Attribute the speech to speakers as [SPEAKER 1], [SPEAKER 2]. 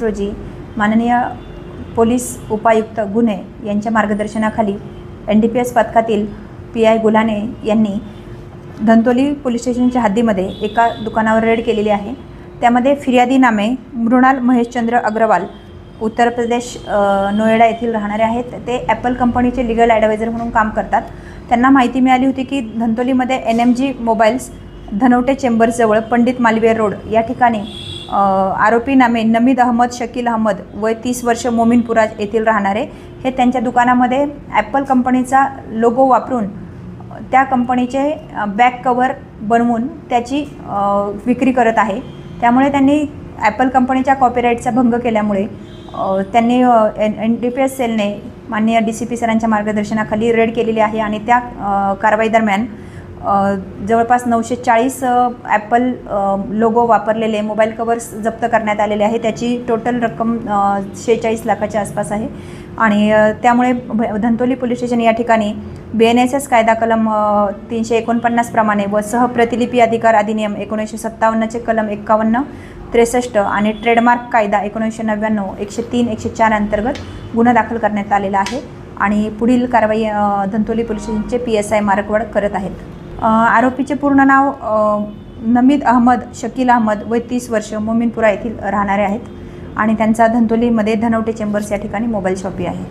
[SPEAKER 1] रोजी माननीय पोलीस उपायुक्त गुन्हे यांच्या मार्गदर्शनाखाली एन डी पी एस पथकातील पी आय गुल्हाने यांनी धंतोली पोलीस स्टेशनच्या हद्दीमध्ये एका दुकानावर रेड केलेली आहे. त्यामध्ये फिर्यादी नामे मृणाल महेशचंद्र अग्रवाल उत्तर प्रदेश नोएडा येथील राहणारे आहेत. ते ॲपल कंपनीचे लिगल ॲडवायझर म्हणून काम करतात. त्यांना माहिती मिळाली होती की धंतोलीमध्ये N M G mobiles Dhanwate चेंबर्सजवळ Pandit Malviya road या ठिकाणी आरोपी नामे नमीद अहमद शकील अहमद वय तीस वर्ष मोमीनपुरा येथील राहणारे हे त्यांच्या दुकानामध्ये ॲपल कंपनीचा लोगो वापरून त्या कंपनीचे बॅक कवर बनवून त्याची विक्री करत आहे. त्यामुळे त्यांनी ॲपल कंपनीच्या कॉपीराईटचा भंग केल्यामुळे त्यांनी N N D P S सेलने माननीय डी सी पी सरांच्या मार्गदर्शनाखाली रेड केलेली आहे आणि त्या कारवाई दरम्यान जवळपास नऊशे चाळीस ॲपल लोगो वापरलेले मोबाईल कवर्स जप्त करण्यात आलेले आहे. त्याची टोटल रक्कम शेहेचाळीस लाखाच्या आसपास आहे. आणि त्यामुळे भ- धंतोली पोलीस स्टेशन या ठिकाणी बी एन एस एस कायदा कलम तीनशे एकोणपन्नास प्रमाणे व सहप्रतिलिपी अधिकार अधिनियम एकोणीसशे सत्तावन्नचे कलम एक्कावन्न त्रेसष्ट आणि ट्रेडमार्क कायदा एकोणीसशे नव्याण्णव एकशे तीन एकशे चार अंतर्गत गुन्हा दाखल करण्यात आलेला आहे. आणि पुढील कारवाई धंतोली पोलीस स्टेशनचे पी एस आय मारकवाड करत आहेत. आरोपीचे पूर्ण नाव नमीद अहमद शकील अहमद वय तीस वर्ष मोमीनपुरा येथील राहणारे आहेत. आणि त्यांचा धंतोलीमध्ये धनवटे चेंबर्स या ठिकाणी मोबाईल शॉपी आहे.